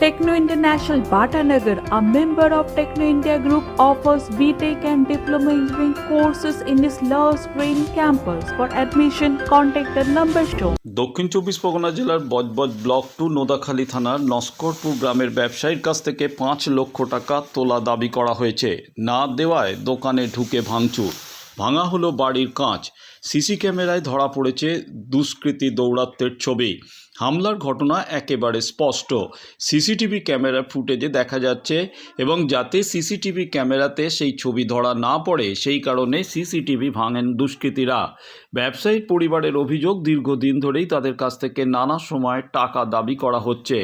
Techno International Bhatanagar, a member of Techno India Group, offers BTEC and Diploma Engineering courses in its Love Green campus. For admission, contact the number shown. দক্ষিণ চব্বিশ পরগনা জেলার Budge Budge block two Nodakhali থানার নস্করপুর গ্রামের ব্যবসায়ীর কাছ থেকে পাঁচ লক্ষ টাকা তোলা দাবি করা হয়েছে না দেওয়ায় দোকানে ঢুকে ভাঙচুর ভাঙা হলো বাড়ির কাঁচ সিসি ক্যামেরায় ধরা পড়েছে দুষ্কৃতী দৌরাত্মের ছবি হামলার ঘটনা একেবারে স্পষ্ট। সিসিটিভি ক্যামেরার ফুটেজে দেখা যাচ্ছে এবং যাতে সিসিটিভি ক্যামেরাতে সেই ছবি ধরা না পড়ে, সেই কারণে সিসিটিভি ভাঙেন দুষ্কৃতীরা। ব্যবসায়ী পরিবারের অভিযোগ, দীর্ঘদিন ধরেই তাদের কাছ থেকে নানা সময় টাকা দাবি করা হচ্ছে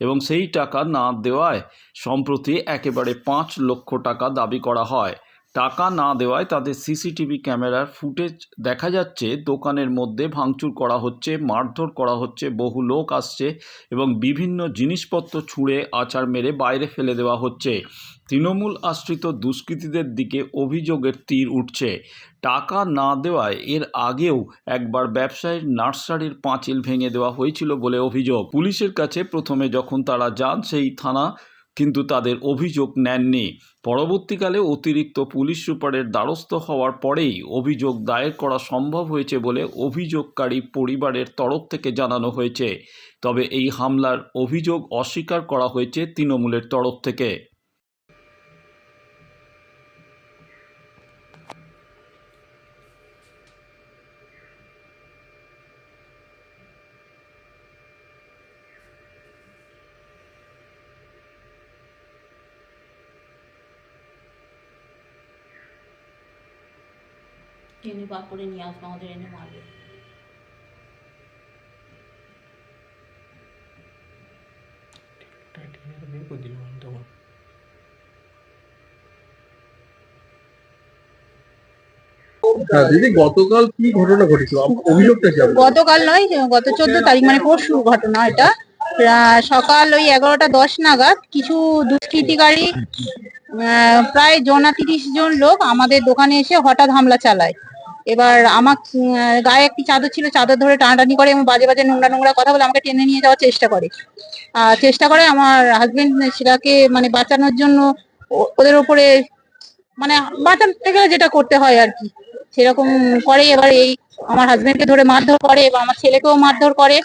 এবং সেই টাকা না দেওয়ায় সম্প্রতি একেবারে পাঁচ লক্ষ টাকা দাবি করা হয়। টাকা না দেওয়ায় তাদের সিসিটিভি ক্যামেরার ফুটেজ দেখা যাচ্ছে। দোকানের মধ্যে ভাঙচুর করা হচ্ছে, মারধর করা হচ্ছে, বহু লোক আসছে এবং বিভিন্ন জিনিসপত্র ছুঁড়ে, আচার মেরে বাইরে ফেলে দেওয়া হচ্ছে। তৃণমূল আশ্রিত দুষ্কৃতীদের দিকে অভিযোগের তীর উঠছে। টাকা না দেওয়ায় এর আগেও একবার ব্যবসায়ীর নার্সারির পাঁচিল ভেঙে দেওয়া হয়েছিল বলে অভিযোগ। পুলিশের কাছে প্রথমে যখন তারা যান, সেই থানা কিন্তু তাদের অভিযোগ নেননি। পরবর্তীকালে অতিরিক্ত পুলিশ সুপারের দ্বারস্থ হওয়ার পরেই অভিযোগ দায়ের করা সম্ভব হয়েছে বলে অভিযোগকারী পরিবারের তরফ থেকে জানানো হয়েছে। তবে এই হামলার অভিযোগ অস্বীকার করা হয়েছে তৃণমূলের তরফ থেকে। টেনে বার করে নিয়ে আসব আমাদের এনে মারবে। দিদি গতকাল কি ঘটনা ঘটেছিল? অভিযোগটা কি গতকাল নয় গত চোদ্দ তারিখ মানে পরশু ঘটনা এটা। সকাল ওই এগারোটা দশ নাগাদ কিছু দুষ্কৃতিকারী আহ, প্রায় জনা তিরিশ জন লোক আমাদের দোকানে এসে হঠাৎ হামলা চালায়। এবার আমার গায়ে একটি চাদর ছিল চাদর ধরে টানাটানি করে এবং বাজে বাজে নোংরা নোংরা কথা বলে আমাকে টেনে নিয়ে যাওয়ার চেষ্টা করে। আর চেষ্টা করে আমার হাজবেন্ড সেটাকে মানে বাঁচানোর জন্য ওদের ওপরে মানে বাঁচাতে গেলে যেটা করতে হয় আর কি। সেরকম করে এবার এই আমার হাজবেন্ডকে ধরে মারধর করে এবং আমার ছেলেকেও মারধর করে।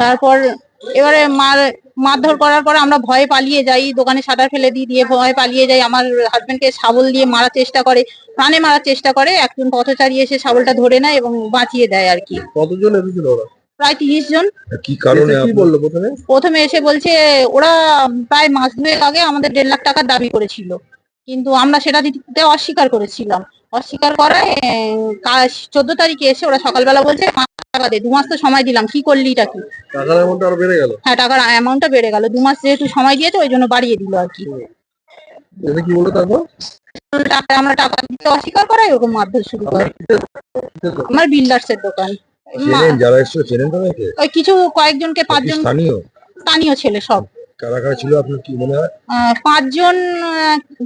তারপর এবারে মার মারধর করার পর আমরা ভয়ে পালিয়ে যাই দোকানে শাটার ফেলে দিই দিয়ে ভয়ে পালিয়ে যাই। আমার হাজবেন্ডকে শাবল দিয়ে মারার চেষ্টা করে প্রাণে মারার চেষ্টা করে একজন পথচারী এসে শাবলটা ধরে নেয় এবং বাঁচিয়ে দেয় আর কি। কতজন এসেছিল ওরা? প্রায় তিরিশ জন। কি কারণে কি বলল প্রথমে? প্রথমে এসে বলছে ওরা প্রায় মাস দুয়েক আগে আমাদের দেড় লাখ টাকার দাবি করেছিল। কিন্তু আমরা সেটা দিতে অস্বীকার করেছিলাম। অস্বীকার করায় চোদ্দ তারিখে এসে ওরা সকালবেলা বলছে "পাঁচ টাকা দে দু মাস তো সময় দিলাম কি করলি এটা কি? টাকার অ্যামাউন্ট আরও বেড়ে গেল। হ্যাঁ টাকার অ্যামাউন্টটা বেড়ে গেল দু মাস যেহেতু সময় দিয়েছে ওই জন্য বাড়িয়ে দিল আর কি। এটা কি তারপর? টাকা আমরা টাকা দিতে অস্বীকার করাই ওরকম মারধর শুরু করে। আমার বিল্ডার্স এর দোকান। যারা এসেছিল চেনেন ওই কিছু কয়েকজনকে পাঁচজন স্থানীয়? স্থানীয় ছেলে সব। কারা কারা ছিল আপনার কি মনে হয়? পাঁচজন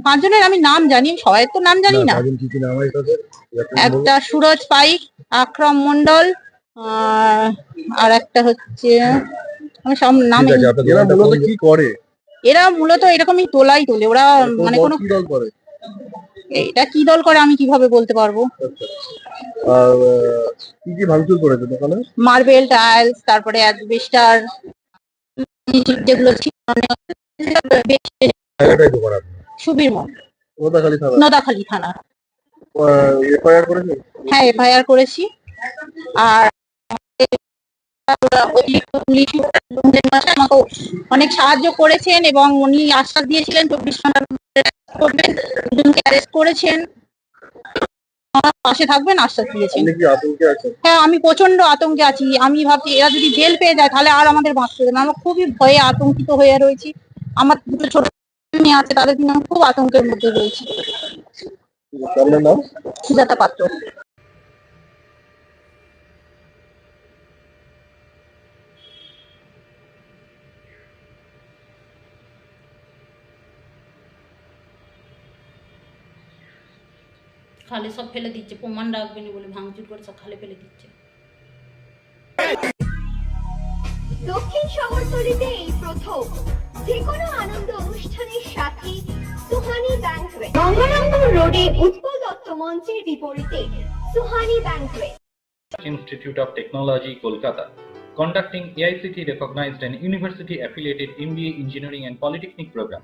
পাঁচজনের আমি নাম জানি সবাই তো নাম জানি না কি কি নাম একটা সুরজ পাইক আকরম মন্ডল আর একটা হচ্ছে আমি সব নাম কি করে? এরা মূলত এরকমই তোলাই তোলে ওরা মানে কোনো কি দল করে? এটা কি দল করে আমি কীভাবে বলতে পারব? আর কি কি ভাঙচুর করেছে দোকানে? মার্বেল টাইলস তারপরে অ্যাডবেস্টার যেগুলো ছিল আপনার? সুবীর মঠ ওদাখালী থানা? নদাখালী থানা। এফআইআর করেছে হ্যাঁ এফআইআর করেছি। আর অনেক সাহায্য করেছেন এবং উনি আশ্বাস দিয়েছিলেন চব্বিশ ঘণ্টার করবেন। দুজনকে অ্যারেস্ট করেছেন। আমার পাশে থাকবেন আশ্বাস দিয়েছেন। হ্যাঁ আমি প্রচণ্ড আতঙ্কে আছি। আমি ভাবছি এরা যদি বেল পেয়ে যায় তাহলে আর আমাদের বাঁচতে দেবে না। আমরা খুবই ভয়ে আতঙ্কিত হয়ে রয়েছি। আমার দুটো ছোট মেয়ে আছে তাদের জন্য আমি খুব আতঙ্কের মধ্যে রয়েছি। সুজাতা পাত্র। সকালে সব ফেলে দিচ্ছে প্রমাণ রাখবেনি বলে ভাঙচুর করে সব খালে ফেলে দিচ্ছে। দক্ষিণ শহরতলিতে এই প্রথম। যে কোনো আনন্দ অনুষ্ঠানের সাথী সুহানি ব্যাংকুয়েট মঙ্গলম্বর রোডে উৎপল দত্ত মঞ্চের বিপরীতে Suhani banquet institute of technology Kolkata conducting AICT recognised and university affiliated MBA engineering and polytechnic programme